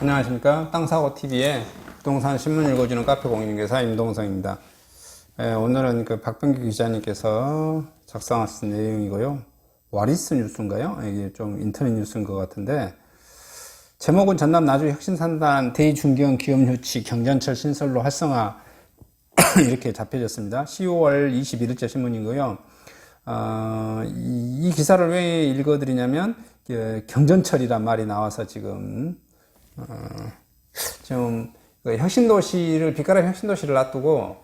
안녕하십니까. 땅사고TV의 부동산 신문 읽어주는 카페 공인중개사 임동성입니다. 예, 오늘은 그 박병규 기자님께서 작성하신 내용이고요. 와리스 뉴스인가요? 이게 좀 인터넷 뉴스인 것 같은데 제목은 전남 나주 혁신산단 대중경 기업 유치 경전철 신설로 활성화 이렇게 잡혀졌습니다. 10월 21일자 신문이고요. 어, 이, 이 기사를 왜 읽어드리냐면 그 경전철이란 말이 나와서 지금 어, 좀그 혁신도시를 빛깔의 혁신도시를 놔두고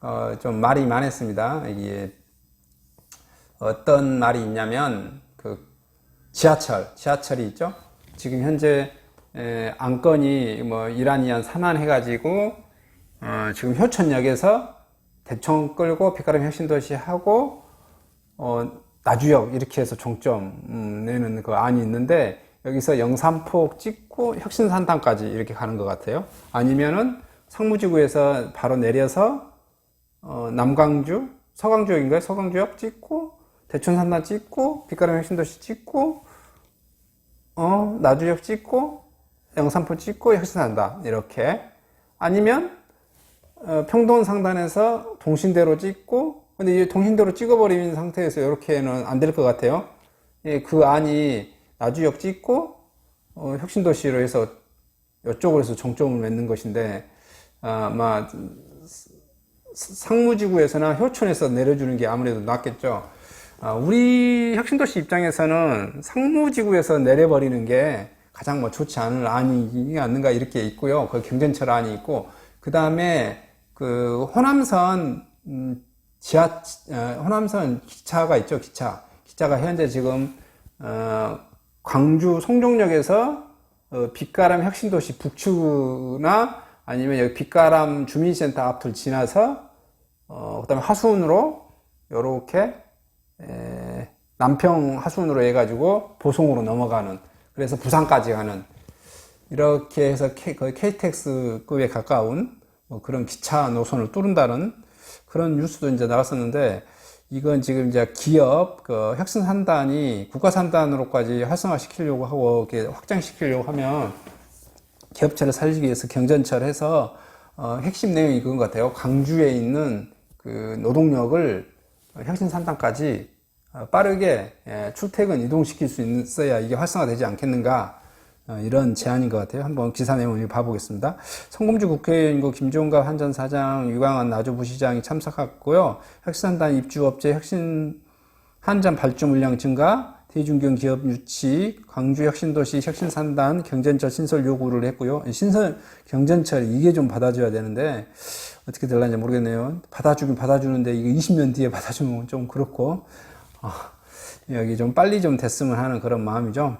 어, 좀 말이 많았습니다. 이게 어떤 말이 있냐면 그 지하철 지하철이 있죠. 지금 현재 에, 안건이 뭐 이란이안 산안해가지고 어, 지금 효천역에서 대청 끌고 빛깔의 혁신도시 하고 어, 나주역 이렇게 해서 종점 음, 내는 그 안이 있는데 여기서 영산폭 찍고 혁신산단까지 이렇게 가는 것 같아요. 아니면은 상무지구에서 바로 내려서 어, 남광주, 서광주역인가요? 서광주역 찍고 대천산단 찍고 빛가람 혁신도시 찍고 어, 나주역 찍고 영산포 찍고 혁신산단 이렇게 아니면 어, 평동상단에서 동신대로 찍고 근데 이제 동신대로 찍어버린 상태에서 이렇게는 안 될 것 같아요. 예, 그 안이 나주역 찍고 어, 혁신도시로 해서 이쪽으로 해서 정점을 맺는 것인데 아, 아마 상무지구에서나 효촌에서 내려주는 게 아무래도 낫겠죠. 아, 우리 혁신도시 입장에서는 상무지구에서 내려버리는 게 가장 뭐 좋지 않을 안이 않는가 이렇게 있고요. 그 경전철 안이 있고 그 다음에 그 호남선 음, 지하 어, 호남선 기차가 있죠. 기차 기차가 현재 지금 어, 광주 송정역에서 어, 빛가람 혁신도시 북측이나 아니면 여기 빛가람 주민센터 앞을 지나서 어, 그다음에 하수원으로 요렇게 에, 남평 하수원으로 해가지고 보송으로 넘어가는 그래서 부산까지 가는 이렇게 해서 K, 거의 KTX급에 가까운 뭐 그런 기차 노선을 뚫는다는 그런 뉴스도 이제 나왔었는데 이건 지금 이제 기업 그 혁신 산단이 국가 산단으로까지 활성화시키려고 하고 이렇게 확장시키려고 하면 기업체를 살리기 위해서 경전철 해서 어, 핵심 내용이 그건 것 같아요. 광주에 있는 그 노동력을 혁신 산단까지 어, 빠르게 예, 출퇴근 이동시킬 수 있어야 이게 활성화되지 않겠는가 어, 이런 제안인 것 같아요. 한번 기사 내용을 봐보겠습니다. 성공주 국회의원이고 김종갑 한전 사장, 유광한 나주 부시장이 참석했고요. 혁신산단 입주업체 혁신 한전 발주 물량 증가, 대중경 기업 유치, 광주 혁신도시 혁신산단 경전철 신설 요구를 했고요. 신설 경전철 이게 좀 받아줘야 되는데 어떻게 될런지 모르겠네요. 받아주긴 받아주는데 이거 20년 뒤에 받아주면 좀 그렇고 어, 여기 좀 빨리 좀 됐으면 하는 그런 마음이죠.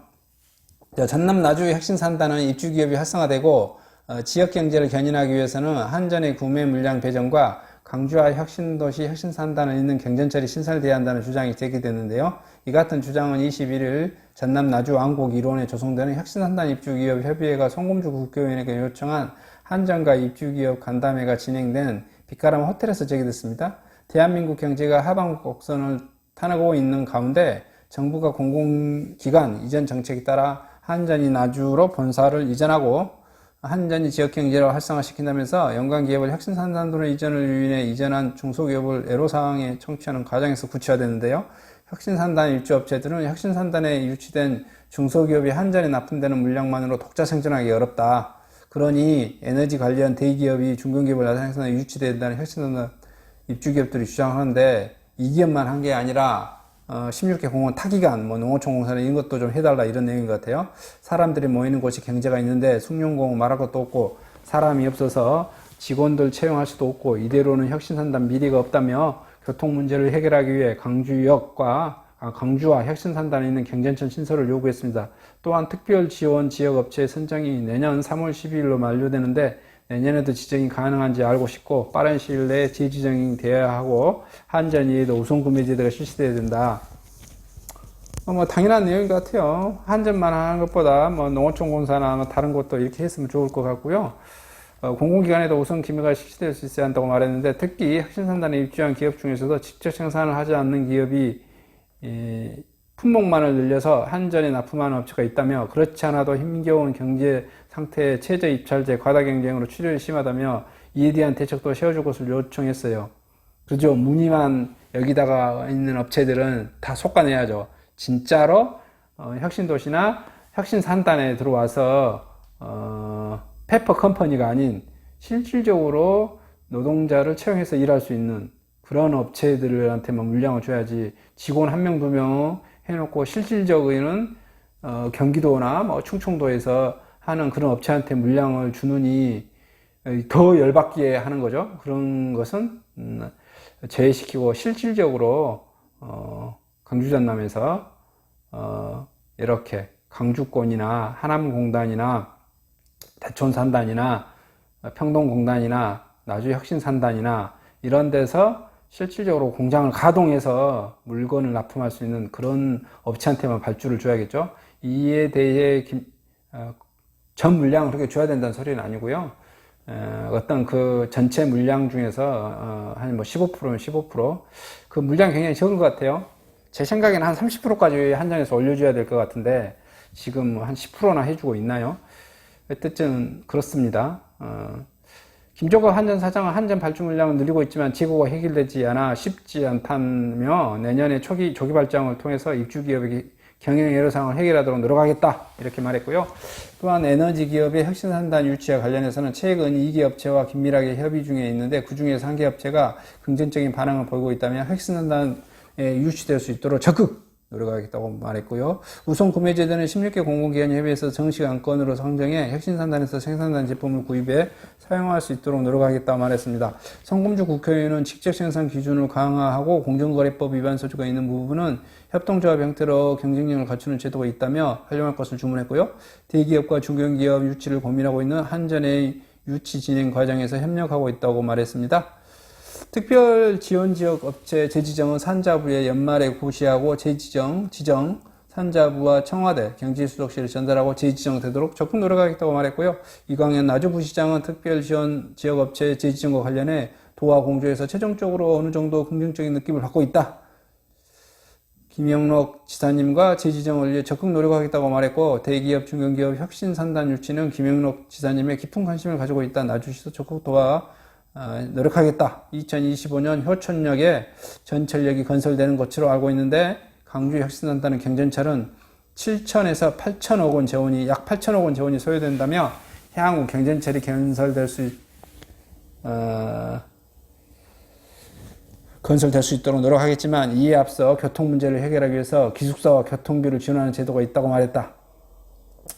전남 나주 혁신산단은 입주 기업이 활성화되고 어, 지역 경제를 견인하기 위해서는 한전의 구매 물량 배정과 강주와 혁신도시 혁신산단을 잇는 경전철이 신설돼야 한다는 주장이 제기됐는데요. 이 같은 주장은 21일 전남 나주 왕곡 일원에 조성되는 혁신산단 입주기업 협의회가 송금주 국회의원에게 요청한 한전과 입주기업 간담회가 진행된 빛가람 호텔에서 제기됐습니다. 대한민국 경제가 하방 곡선을 타나고 있는 가운데 정부가 공공기관 이전 정책에 따라 한전이 나주로 본사를 이전하고 한전이 지역경제를 활성화시킨다면서 연관기업을 혁신산단으로 이전을 위해 이전한 중소기업을 애로사항에 청취하는 과정에서 구체화되는데요. 혁신산단 입주업체들은 혁신산단에 유치된 중소기업이 한전에 납품되는 물량만으로 독자 생존하기 어렵다. 그러니 에너지 관련 대기업이 중견기업을 나타내서 유치돼야 된다는 혁신산단 입주기업들이 주장하는데 이 기업만 한 게 아니라 어, 16개 공원 타기관, 뭐 농어촌 공사는 이런 것도 좀 해달라 이런 내용인 것 같아요. 사람들이 모이는 곳이 경제가 있는데 숭룡공 말할 것도 없고 사람이 없어서 직원들 채용할 수도 없고 이대로는 혁신산단 미래가 없다며 교통 문제를 해결하기 위해 강주역과 아, 강주와 혁신산단에 있는 경전천 신설을 요구했습니다. 또한 특별 지원 지역 업체 선정이 내년 3월 12일로 만료되는데 내년에도 지정이 가능한지 알고 싶고 빠른 시일 내에 재지정이 되어야 하고 한전이에도 우선 구매 제도가 실시돼야 된다. 어, 뭐 당연한 내용인 것 같아요. 한전만 하는 것보다 뭐 농어촌 공사나 뭐 다른 것도 이렇게 했으면 좋을 것 같고요. 어, 공공기관에도 우선 기매가 실시될 수 있어야 한다고 말했는데 특히 혁신산단에 입주한 기업 중에서도 직접 생산을 하지 않는 기업이 품목만을 늘려서 한전에 납품하는 업체가 있다며 그렇지 않아도 힘겨운 경제 상태의 최저 입찰제 과다 경쟁으로 출혈이 심하다며 이에 대한 대책도 세워줄 것을 요청했어요. 그죠? 문의만 여기다가 있는 업체들은 다 속아내야죠. 진짜로 어, 혁신도시나 혁신산단에 들어와서 어, 페퍼 컴퍼니가 아닌 실질적으로 노동자를 채용해서 일할 수 있는 그런 업체들한테만 물량을 줘야지 직원 한 명, 두 명 해놓고 실질적인 어, 경기도나 뭐 충청도에서 하는 그런 업체한테 물량을 주느니 더 열받게 하는 거죠. 그런 것은 음, 제외시키고 실질적으로 어, 강주 전남에서 어, 이렇게 강주권이나 하남공단이나 대촌산단이나 평동공단이나 나주혁신산단이나 이런 데서 실질적으로 공장을 가동해서 물건을 납품할 수 있는 그런 업체한테만 발주를 줘야겠죠. 이에 대해 김- 어, 전 물량을 그렇게 줘야 된다는 소리는 아니고요. 어, 어떤 그 전체 물량 중에서 어, 한뭐 15%면 15%그 물량 굉장히 적은 것 같아요. 제 생각에는 한 30%까지 한정해서 올려줘야 될 것 같은데 지금 한 10%나 해주고 있나요? 어쨌든 그렇습니다. 어, 김종국 한전 사장은 한전 발주 물량을 늘리고 있지만 재고가 해결되지 않아 쉽지 않다며 내년에 초기 조기 발장을 통해서 입주 기업의 경영 애로 상황을 해결하도록 노력하겠다 이렇게 말했고요. 또한 에너지 기업의 혁신 산단 유치와 관련해서는 최근 2개 업체와 긴밀하게 협의 중에 있는데 그 중에서 한 개 업체가 긍정적인 반응을 보이고 있다면 혁신 산단에 유치될 수 있도록 적극 노력하겠다고 말했고요. 우선 구매제도는 16개 공공기관 협의회에서 정식 안건으로 선정해 혁신산단에서 생산된 제품을 구입해 사용할 수 있도록 노력하겠다고 말했습니다. 성금주 국회의원은 직접 생산 기준을 강화하고 공정거래법 위반 소지가 있는 부분은 협동조합 형태로 경쟁력을 갖추는 제도가 있다며 활용할 것을 주문했고요. 대기업과 중견기업 유치를 고민하고 있는 한전의 유치 진행 과정에서 협력하고 있다고 말했습니다. 특별 지원 지역 업체 재지정은 산자부에 연말에 고시하고 재지정, 지정, 산자부와 청와대, 경제수석실에 전달하고 재지정되도록 적극 노력하겠다고 말했고요. 이광현 나주부시장은 특별 지원 지역 업체 재지정과 관련해 도와 공조에서 최종적으로 어느 정도 긍정적인 느낌을 받고 있다. 김영록 지사님과 재지정을 위해 적극 노력하겠다고 말했고 대기업, 중견기업 혁신 산단 유치는 김영록 지사님의 깊은 관심을 가지고 있다. 나주시도 적극 도와 어, 노력하겠다. 2025년 효천역에 전철역이 건설되는 것으로 알고 있는데 강주 혁신산단은 경전철은 7천에서 8천억 원 재원이 약 8천억 원 재원이 소요된다며 향후 경전철이 건설될 수 있- 어, 건설될 수 있도록 노력하겠지만 이에 앞서 교통 문제를 해결하기 위해서 기숙사와 교통비를 지원하는 제도가 있다고 말했다.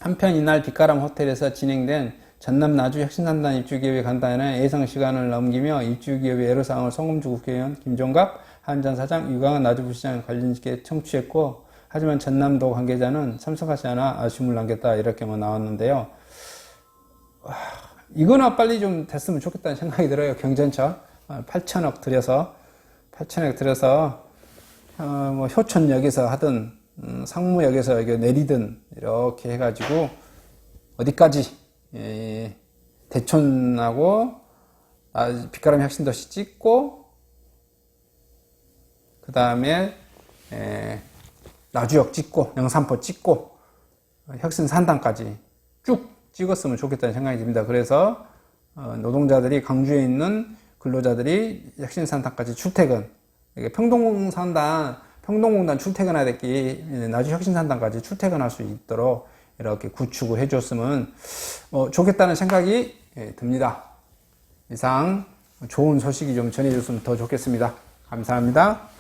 한편 이날 뒷가람 호텔에서 진행된 전남 나주 혁신산단 입주기업의 간단한 예상 시간을 넘기며 입주기업의 애로사항을 송금주 국회의원 김종갑 한전 사장 유강한 나주부시장 관련 있게 청취했고 하지만 전남도 관계자는 참석하지 않아 아쉬움을 남겼다 이렇게만 나왔는데요. 와, 이거나 빨리 좀 됐으면 좋겠다는 생각이 들어요. 경전철 8천억 들여서 8천억 들여서 어, 뭐 효천역에서 하든 음, 상무역에서 이게 내리든 이렇게 해가지고 어디까지 예, 대촌하고 아, 빛가람 혁신도시 찍고 그 다음에 나주역 찍고 영산포 찍고 혁신산단까지 쭉 찍었으면 좋겠다는 생각이 듭니다. 그래서 어, 노동자들이 강주에 있는 근로자들이 혁신산단까지 출퇴근 이게 평동산단 평동공단 출퇴근하기 나주 혁신산단까지 출퇴근할 수 있도록 이렇게 구축을 해줬으면 어, 좋겠다는 생각이 예, 듭니다. 이상 좋은 소식이 좀 전해졌으면 더 좋겠습니다. 감사합니다.